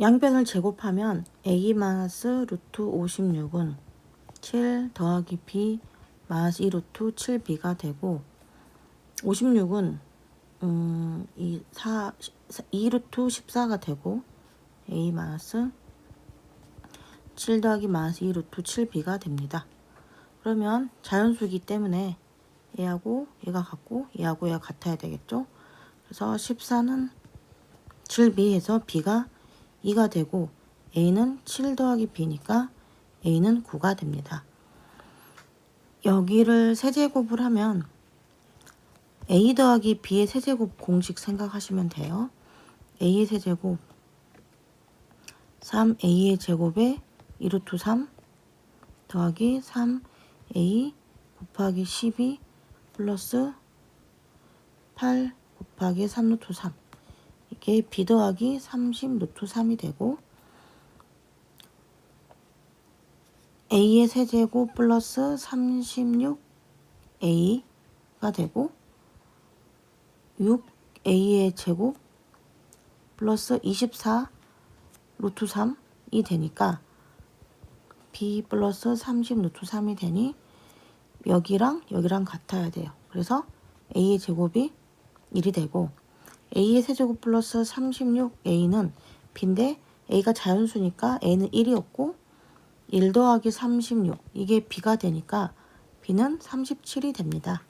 양변을 제곱하면 a 마이너스 루트 56은 7 더하기 b 마이너스 2 루트 7b가 되고 56은 음, 이 4, 2 루트 14가 되고 a 마이너스 7 더하기 마이너스 2 루트 7b가 됩니다. 그러면 자연수이기 때문에 얘하고 얘가 같고 얘하고 얘가 같아야 되겠죠. 그래서 14는 7b에서 b가 2가 되고 a는 7 더하기 b니까 a는 9가 됩니다. 여기를 세제곱을 하면 a 더하기 b의 세제곱 공식 생각하시면 돼요. a의 세제곱 3a의 제곱에 2루트 3 더하기 3a 곱하기 12 플러스 8 곱하기 3루트 3 이게 b 더하기 30 루트 3이 되고 a의 세제곱 플러스 36a가 되고 6a의 제곱 플러스 24 루트 3이 되니까 b 플러스 30 루트 3이 되니 여기랑 여기랑 같아야 돼요. 그래서 a의 제곱이 1이 되고 a의 세제곱 플러스 36a는 b인데 a가 자연수니까 a는 1이었고 1 더하기 36 이게 b가 되니까 b는 37이 됩니다.